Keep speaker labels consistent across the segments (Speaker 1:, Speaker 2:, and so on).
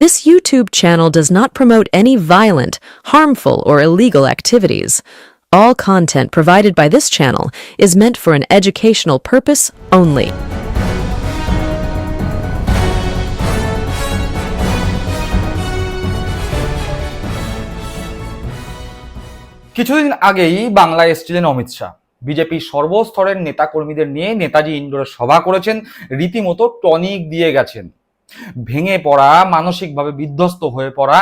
Speaker 1: This YouTube channel does not promote any violent, harmful, or illegal activities. All content provided by this channel is meant for an educational purpose only.
Speaker 2: কিছুদিন আগেই বাংলায় এসেছিলেন অমিত শাহ বিজেপির সর্বস্তরের নেতাকর্মীদের নিয়ে নেতাজি ইন্ডোরে সভা করেছেন রীতিমতো টনিক দিয়ে গেছেন ভেঙে পড়া, মানসিকভাবে বিধ্বস্ত হয়ে পড়া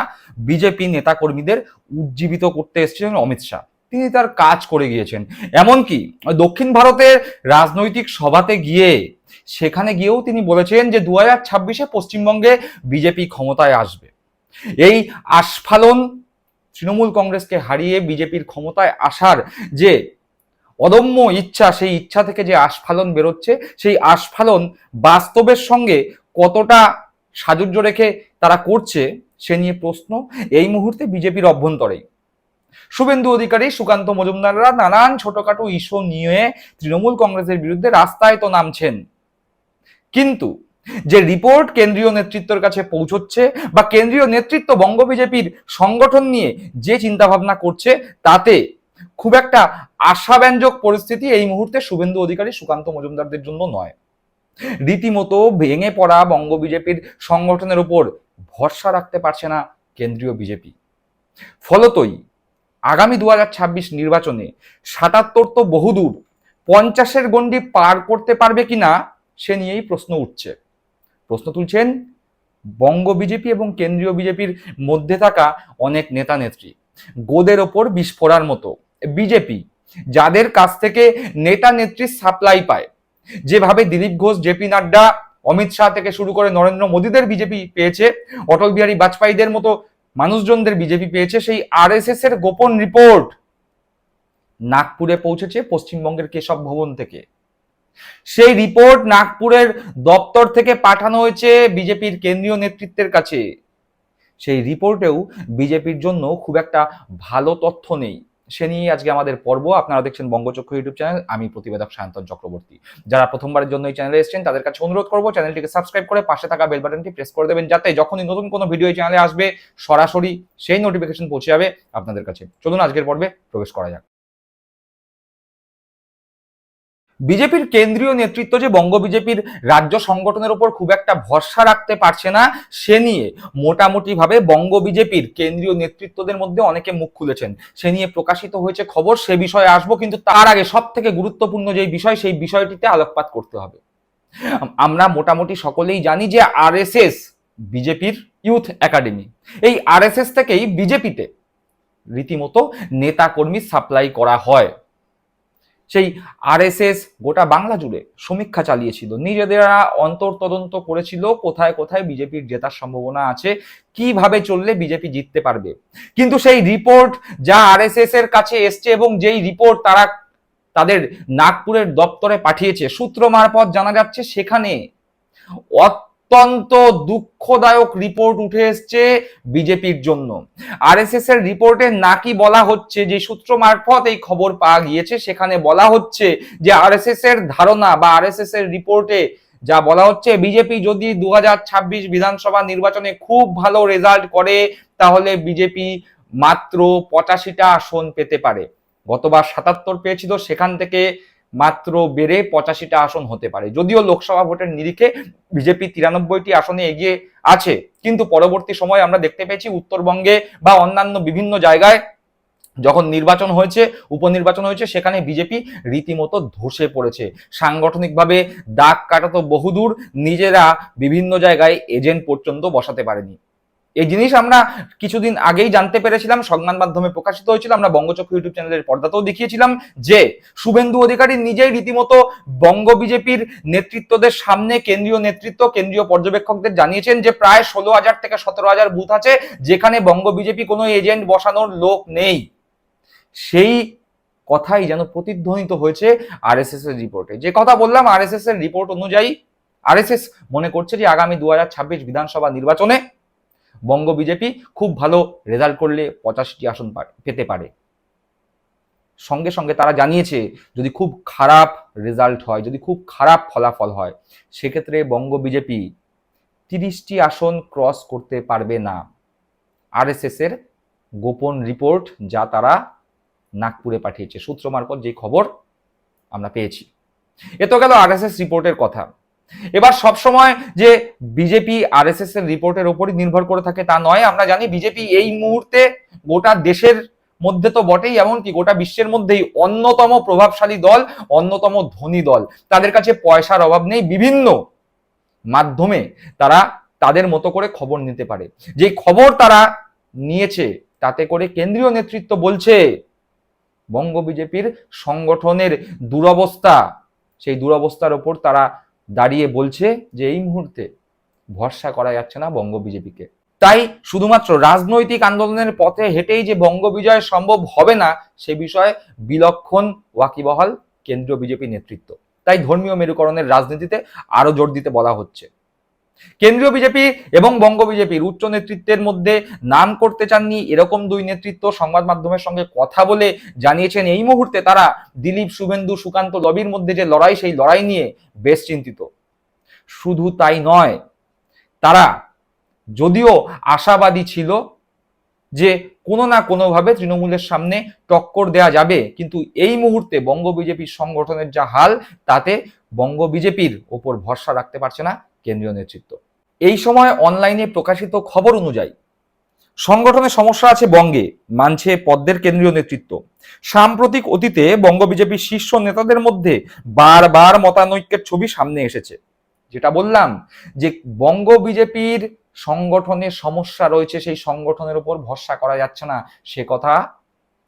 Speaker 2: বিজেপি নেতাকর্মীদের উজ্জীবিত করতে এসেছিলেন অমিত শাহ। তিনি তার কাজ করে গিয়েছেন। এমনকি দক্ষিণ ভারতের রাজনৈতিক সভাতে গিয়ে সেখানে গিয়েও তিনি বলেছেন যে দু হাজার ছাব্বিশে পশ্চিমবঙ্গে বিজেপি ক্ষমতায় আসবে। এই আস্ফালন তৃণমূল কংগ্রেসকে হারিয়ে বিজেপির ক্ষমতায় আসার যে অদম্য ইচ্ছা, সেই ইচ্ছা থেকে যে আস্ফালন বেরোচ্ছে, সেই আস্ফালন বাস্তবের সঙ্গে কতটা সাজুজ্য রেখে তারা করছে সে নিয়ে প্রশ্ন এই মুহূর্তে বিজেপির অভ্যন্তরেই। শুভেন্দু অধিকারী, সুকান্ত মজুমদাররা নানান ছোটখাটো ইস্যু নিয়ে তৃণমূল কংগ্রেসের বিরুদ্ধে রাস্তায় তো নামছেন। কিন্তু যে রিপোর্ট কেন্দ্রীয় নেতৃত্বের কাছে পৌঁছচ্ছে বা কেন্দ্রীয় নেতৃত্ব বঙ্গ বিজেপির সংগঠন নিয়ে যে চিন্তা ভাবনা করছে, তাতে খুব একটা আশাব্যঞ্জক পরিস্থিতি এই মুহূর্তে শুভেন্দু অধিকারী, সুকান্ত মজুমদারদের জন্য নয়। রীতিমতো ভেঙে পড়া বঙ্গ বিজেপির সংগঠনের উপর ভরসা রাখতে পারছে না কেন্দ্রীয় বিজেপি। ফলতই আগামী দুহাজার ছাব্বিশ নির্বাচনে সাতাত্তর তো বহুদূর পঞ্চাশের গণ্ডি পার করতে পারবে কিনা সে নিয়েই প্রশ্ন উঠছে। প্রশ্ন তুলছেন বঙ্গ বিজেপি এবং কেন্দ্রীয় বিজেপির মধ্যে থাকা অনেক নেতা নেত্রী গোদের ওপর বিস্ফোরার মতো। বিজেপি যাদের কাছ থেকে নেতা নেত্রীর সাপ্লাই পায় যেভাবে দিলীপ ঘোষ জেপি নাড্ডা, অমিত শাহ থেকে শুরু করে নরেন্দ্র মোদীদের বিজেপি পেয়েছে, অটল বিহারী বাজপেয়ীদের মতো মানুষজনদের বিজেপি পেয়েছে, সেই আরএসএস এর গোপন রিপোর্ট নাগপুরে পৌঁছেছে পশ্চিমবঙ্গের কেশব ভবন থেকে। সেই রিপোর্ট নাগপুরের দপ্তর থেকে পাঠানো হয়েছে বিজেপির কেন্দ্রীয় নেতৃত্বের কাছে। সেই রিপোর্টেও বিজেপির জন্য খুব একটা ভালো তথ্য নেই। সে নিয়ে আজকে আমাদের পর্ব। আপনারা দেখছেন বঙ্গচক্ষু ইউটিউব চ্যানেল। আমি প্রতিবেদক সায়ন্তন চক্রবর্তী। যারা প্রথমবারের জন্য এই চ্যানেলে এসেছেন, তাদের কাছে অনুরোধ করব, চ্যানেলটিকে সাবস্ক্রাইব করে পাশে থাকা বেল বাটনটি প্রেস করে দেবেন, যাতে যখনই নতুন কোনো ভিডিও এই চ্যানেলে আসবে, সরাসরি সেই নোটিফিকেশন পৌঁছে যাবে আপনাদের কাছে। চলুন আজকের পর্বে প্রবেশ করা যাক। বিজেপির কেন্দ্রীয় নেতৃত্ব যে বঙ্গ বিজেপির রাজ্য সংগঠনের উপর খুব একটা ভরসা রাখতে পারছে না, সে নিয়ে মোটামুটি ভাবে বঙ্গ বিজেপির কেন্দ্রীয় নেতৃত্বদের মধ্যে অনেকে মুখ খুলেছেন। সে নিয়ে প্রকাশিত হয়েছে খবর, সে বিষয়ে আসব, কিন্তু তার আগে সব থেকে গুরুত্বপূর্ণ যে বিষয়, সেই বিষয়টিতে আলোকপাত করতে হবে। আমরা মোটামুটি সকলেই জানি যে আরএসএস বিজেপির ইউথ একাডেমি। এই আরএসএস থেকেই বিজেপিতে রীতিমতো নেতা কর্মী সাপ্লাই করা হয়। সেই আরএসএস গোটা বাংলা জুড়ে সমীক্ষা চালিয়েছিল। নিজেদেরা অন্তর তদন্ত করেছিল, কোথায় কোথায় বিজেপির জেতার সম্ভাবনা আছে, কীভাবে চললে বিজেপি জিততে পারবে। কিন্তু সেই রিপোর্ট যা আরএসএস এর কাছে এসছে এবং যেই রিপোর্ট তারা তাদের নাগপুরের দপ্তরে পাঠিয়েছে, সূত্র মারফত জানা যাচ্ছে সেখানে অত্যন্ত দুঃখদায়ক রিপোর্ট উঠে এসছে বিজেপির জন্য। আরএসএস এর রিপোর্টে নাকি বলা হচ্ছে যে সূত্র মারফত এই খবর পাওয়া গিয়েছে, সেখানে বলা হচ্ছে যে আরএসএস এর ধারণা বা আরএসএস এর রিপোর্টে যা বলা হচ্ছে, বিজেপি যদি দু হাজার ছাব্বিশ বিধানসভা নির্বাচনে খুব ভালো রেজাল্ট করে, তাহলে বিজেপি মাত্র পঁচাশিটা আসন পেতে পারে। গতবার সাতাত্তর পেয়েছিল, সেখান থেকে মাত্র বেড়ে পঁচাশিটা আসন হতে পারে। যদিও লোকসভা ভোটের নিরিখে বিজেপি তিরানব্বইটি আসনে এগিয়ে আছে, কিন্তু পরবর্তী সময় আমরা দেখতে পেয়েছি উত্তরবঙ্গে বা অন্যান্য বিভিন্ন জায়গায় যখন নির্বাচন হয়েছে, উপনির্বাচন হয়েছে, সেখানে বিজেপি রীতিমতো ধসে পড়েছে। সাংগঠনিকভাবে দাগ কাটাতো বহুদূর, নিজেরা বিভিন্ন জায়গায় এজেন্ট পর্যন্ত বসাতে পারেনি। এই জিনিস আমরা কিছুদিন আগেই জানতে পেরেছিলাম, সংবাদ মাধ্যমে প্রকাশিত হয়েছিল, আমরা বঙ্গচক্র ইউটিউব চ্যানেলের পর্দাতেও দেখিয়েছিলাম যে শুভেন্দু অধিকারী নিজেই রীতিমতো বঙ্গ বিজেপির নেতৃত্বদের সামনে কেন্দ্রীয় নেতৃত্ব, কেন্দ্রীয় পর্যবেক্ষকদের জানিয়েছেন যে প্রায় ষোলো হাজার থেকে সতেরো হাজার বুথ আছে যেখানে বঙ্গ বিজেপি কোনো এজেন্ট বসানোর লোক নেই। সেই কথাই যেন প্রতিধ্বনিত হয়েছে আরএসএস এর রিপোর্টে। যে কথা বললাম আরএসএস এর রিপোর্ট অনুযায়ী, আরএসএস মনে করছে যে আগামী দু হাজার ছাব্বিশ বিধানসভা নির্বাচনে বঙ্গ বিজেপি খুব ভালো রেজাল্ট করলে পঁচাশিটি আসন পেতে পারে। সঙ্গে সঙ্গে তারা জানিয়েছে, যদি খুব খারাপ রেজাল্ট হয়, যদি খুব খারাপ ফলাফল হয়, সেক্ষেত্রে বঙ্গ বিজেপি তিরিশটি আসন ক্রস করতে পারবে না। আরএসএস এর গোপন রিপোর্ট যা তারা নাগপুরে পাঠিয়েছে। সূত্র মারফত যে খবর আমরা পেয়েছি। এ তো গেল আরএসএস রিপোর্টের কথা। এবার সবসময় যে বিজেপি আরএসএস এর রিপোর্টের উপরই নির্ভর করে থাকে তা নয়। আমরা জানি বিজেপি এই মুহূর্তে গোটা দেশের মধ্যে তো বটেই, এমনকি গোটা বিশ্বের মধ্যেই অন্যতম প্রভাবশালী দল, অন্যতম ধনী দল। তাদের কাছে পয়সার অভাব নেই। বিভিন্ন মাধ্যমে তারা তাদের মতো করে খবর নিতে পারে। যে খবর তারা নিয়েছে, তাতে করে কেন্দ্রীয় নেতৃত্ব বলছে, বঙ্গ বিজেপির সংগঠনের দুরবস্থা, সেই দুরবস্থার ওপর তারা দাঁড়িয়ে বলছে যে এই মুহূর্তে ভরসা করা যাচ্ছে না বঙ্গ বিজেপিকে। তাই শুধুমাত্র রাজনৈতিক আন্দোলনের পথে হেঁটেই যে বঙ্গ বিজয় সম্ভব হবে না, সে বিষয়ে বিলক্ষণ ওয়াকিবহাল কেন্দ্রীয় বিজেপি নেতৃত্ব। তাই ধর্মীয় মেরুকরণের রাজনীতিতে আরও জোর দিতে বলা হচ্ছে। কেন্দ্রীয় বিজেপি এবং বঙ্গ বিজেপির উচ্চ নেতৃত্বের মধ্যে নাম করতে চাননি, এরকম দুই নেতৃত্ব সংবাদ মাধ্যমের সঙ্গে কথা বলে জানিয়েছেন, এই মুহূর্তে তারা দিলীপ, শুভেন্দু, সুকান্ত লবির মধ্যে যে লড়াই, সেই লড়াই নিয়ে বেশ চিন্তিত। শুধু তাই নয়, তারা যদিও আশাবাদী ছিল যে কোনো না কোনোভাবে তৃণমূলের সামনে টক্কর দেয়া যাবে, কিন্তু এই মুহূর্তে বঙ্গ বিজেপির সংগঠনের যা হাল, তাতে বঙ্গ বিজেপির ওপর ভরসা রাখতে পারছে না। কেন্দ্রীয় নেতৃত্ব। এই সময় অনলাইনে প্রকাশিত খবর অনুযায়ী সংগঠনের সমস্যা আছে বঙ্গে, মানছে পদ্মের কেন্দ্রীয় নেতৃত্ব। সাম্প্রতিক অতীতে বঙ্গ বিজেপির শীর্ষ নেতাদের মধ্যে বারবার মতানৈক্যের ছবি সামনে এসেছে। যেটা বললাম যে বঙ্গ বিজেপির সংগঠনের সমস্যা রয়েছে, সেই সংগঠনের উপর ভরসা করা যাচ্ছে না। সে কথা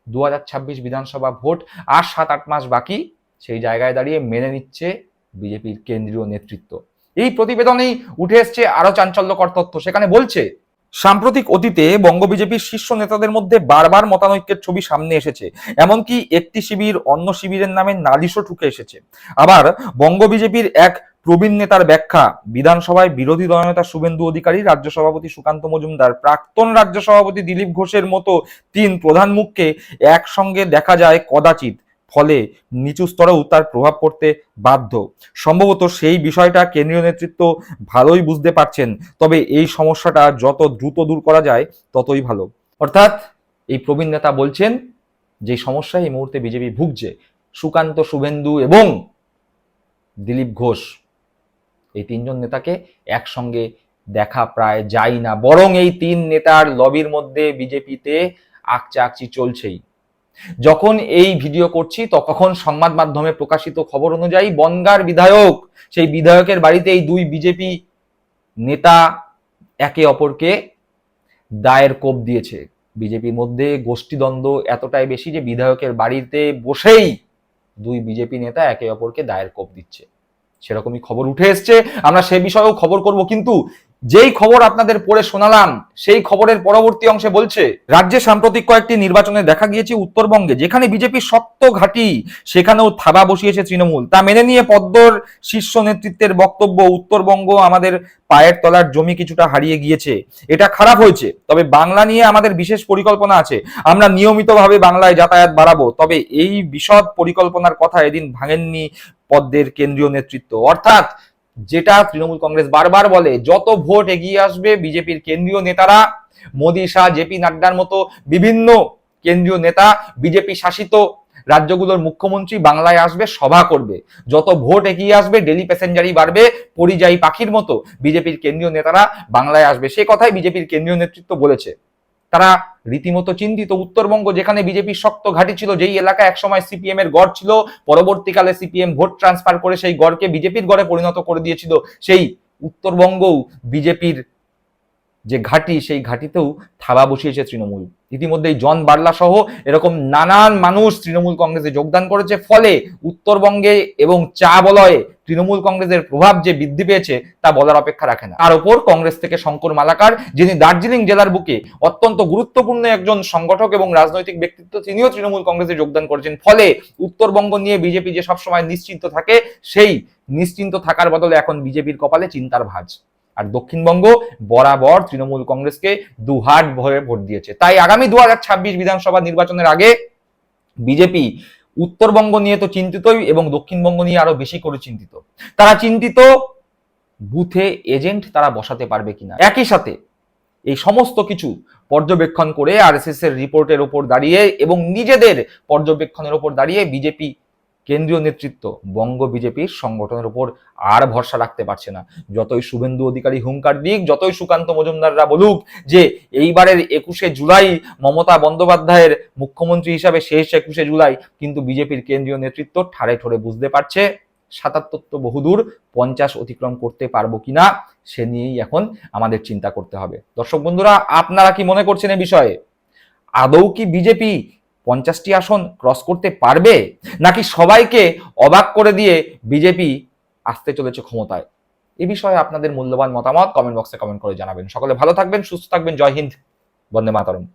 Speaker 2: দু হাজার ছাব্বিশ বিধানসভা ভোট আর সাত আট মাস বাকি, সেই জায়গায় দাঁড়িয়ে মেনে নিচ্ছে বিজেপির কেন্দ্রীয় নেতৃত্ব। এই প্রতিবেদনেই উঠে এসছে আরও চাঞ্চল্যকর তথ্য। সেখানে বলছে, সাম্প্রতিক অতীতে বঙ্গ বিজেপির শীর্ষ নেতাদের মধ্যে বারবার মতানৈক্যের ছবি সামনে এসেছে। এমনকি একটি শিবির অন্য শিবিরের নামে নালিশও ঠুকে এসেছে। আবার বঙ্গ বিজেপির এক প্রবীণ নেতার ব্যাখ্যা, বিধানসভায় বিরোধী দলনেতা শুভেন্দু অধিকারী, রাজ্য সভাপতি সুকান্ত মজুমদার, প্রাক্তন রাজ্য সভাপতি দিলীপ ঘোষের মতো তিন প্রধান মুখকে একসঙ্গে দেখা যায় কদাচিৎ। ফলে নিচু স্তরেও তার প্রভাব পড়তে বাধ্য। সম্ভবত সেই বিষয়টা কেন্দ্রীয় নেতৃত্ব ভালোই বুঝতে পারছেন, তবে এই সমস্যাটা যত দ্রুত দূর করা যায়, ততই ভালো। অর্থাৎ এই প্রবীণ নেতা বলছেন, যে সমস্যায় এই মুহূর্তে বিজেপি ভুগছে। সুকান্ত শুভেন্দু এবং দিলীপ ঘোষ, এই তিনজন নেতাকে একসঙ্গে দেখা প্রায় যায় না। বরং এই তিন নেতার লবির মধ্যে বিজেপিতে আকচা আকচি চলছেই। যখন এই ভিডিও করছি তখন সংবাদ মাধ্যমে প্রকাশিত খবর অনুযায়ী বনগার বিধায়ক, সেই বিধায়কের বাড়িতে এই দুই বিজেপি নেতা একে অপরকে দায়ের কোপ দিয়েছে। বিজেপির মধ্যে গোষ্ঠীদ্বন্দ্ব এতটাই বেশি যে বিধায়কের বাড়িতে বসেই দুই বিজেপি নেতা একে অপরকে দায়ের কোপ দিচ্ছে। সেরকমই খবর উঠে এসছে। আমরা সে বিষয়েও খবর করব, কিন্তু যেই খবর আপনাদের পড়ে শোনালাম, সেই খবরের পরবর্তী অংশে বলছে, রাজ্যে সাম্প্রতিক কয়েকটি নির্বাচনে দেখা গিয়েছে উত্তরবঙ্গে, যেখানে বিজেপি শক্ত ঘাঁটি, সেখানেও থাবা বসিয়েছে তৃণমূল। তা মেনে নিয়ে পদ্মর শীর্ষ নেতৃত্বের বক্তব্য উত্তরবঙ্গ আমাদের পায়ের তলার জমি কিছুটা হারিয়ে গিয়েছে। এটা খারাপ হয়েছে, তবে বাংলা নিয়ে আমাদের বিশেষ পরিকল্পনা আছে। আমরা নিয়মিতভাবে বাংলায় যাতায়াত বাড়াবো, তবে এই বিশদ পরিকল্পনার কথা এদিন ভাঙেননি পদ্মের কেন্দ্রীয় নেতৃত্ব। অর্থাৎ যেটা তৃণমূল কংগ্রেস বারবার বলে, যত ভোট এগিয়ে আসবে, বিজেপির কেন্দ্রীয় নেতারা, মোদী, শাহ জেপি নাড্ডার মতো বিভিন্ন কেন্দ্রীয় নেতা, বিজেপি শাসিত রাজ্যগুলোর মুখ্যমন্ত্রী বাংলায় আসবে, সভা করবে। যত ভোট এগিয়ে আসবে ডেলি প্যাসেঞ্জারই বাড়বে, পরিযায়ী পাখির মতো বিজেপির কেন্দ্রীয় নেতারা বাংলায় আসবে। সে কথাই বিজেপির কেন্দ্রীয় নেতৃত্ব বলেছে। তারা রীতিমতো চিন্তিত। উত্তরবঙ্গ, যেখানে বিজেপির শক্ত ঘাঁটি ছিল, যেই এলাকা একসময় সিপিএম এর গড় ছিল, পরবর্তীকালে সিপিএম ভোট ট্রান্সফার করে সেই গড়কে বিজেপির গড়ে পরিণত করে দিয়েছিল। সেই উত্তরবঙ্গও বিজেপির যে ঘাঁটি, সেই ঘাঁটিতেও থাবা বসিয়েছে তৃণমূল। ইতিমধ্যেই জন বার্লা সহ এরকম নানান মানুষ তৃণমূল কংগ্রেসে যোগদান করেছে, ফলে উত্তরবঙ্গে এবং চা বলয়ে তৃণমূল কংগ্রেসের প্রভাব যে বৃদ্ধি পেয়েছে, তা বলার অপেক্ষা রাখে না। তার উপর কংগ্রেস থেকে শঙ্কর মালাকার, যিনি দার্জিলিং জেলার বুকে অত্যন্ত গুরুত্বপূর্ণ একজন সংগঠক এবং রাজনৈতিক ব্যক্তিত্ব, তিনিও তৃণমূল কংগ্রেসে যোগদান করেছেন। ফলে উত্তরবঙ্গ নিয়ে বিজেপি যে সবসময় নিশ্চিন্ত থাকে, সেই নিশ্চিন্ত থাকার বদলে এখন বিজেপির কপালে চিন্তার ভাঁজ। আর দক্ষিণবঙ্গ বরাবর তৃণমূল কংগ্রেসকে দুহাট ভরে ভোট দিয়েছে। তাই আগামী দুহাজার ছাব্বিশ বিধানসভা নির্বাচনের আগে বিজেপি উত্তরবঙ্গ নিয়ে তো চিন্তিতই এবং দক্ষিণবঙ্গ নিয়ে আরও বেশি করে চিন্তিত। তারা চিন্তিত বুথে এজেন্ট তারা বসাতে পারবে কিনা। একই সাথে এই সমস্ত কিছু পর্যবেক্ষণ করে আরএসএস এর রিপোর্টের ওপর দাঁড়িয়ে এবং নিজেদের পর্যবেক্ষণের ওপর দাঁড়িয়ে বিজেপি কেন্দ্রীয় নেতৃত্ব, বঙ্গ বিজেপির সংগঠনের উপর আর ভরসা রাখতে পারছে না। যতই শুভেন্দু অধিকারী হুঙ্কার দিক, যতই সুকান্ত মজুমদাররা বলুক যে এইবারের একুশে জুলাই মমতা বন্দ্যোপাধ্যায়ের মুখ্যমন্ত্রী হিসাবে শেষ একুশে জুলাই, কিন্তু বিজেপির কেন্দ্রীয় নেতৃত্ব ঠাড়ে ঠোরে বুঝতে পারছে সাতাত্তর তো বহুদূর, পঞ্চাশ অতিক্রম করতে পারব কিনা সে নিয়েই এখন আমাদের চিন্তা করতে হবে। দর্শক বন্ধুরা, আপনারা কি মনে করছেন এ বিষয়ে? আদৌ কি বিজেপি পঞ্চাশটি আসন ক্রস করতে পারবে? নাকি সবাইকে অবাক করে দিয়ে বিজেপি আসতে চলেছে ক্ষমতায়? এ বিষয়ে আপনাদের মূল্যবান মতামত কমেন্ট বক্সে কমেন্ট করে জানাবেন। সকলে ভালো থাকবেন, সুস্থ থাকবেন। জয় হিন্দ। বন্দে মাতরম।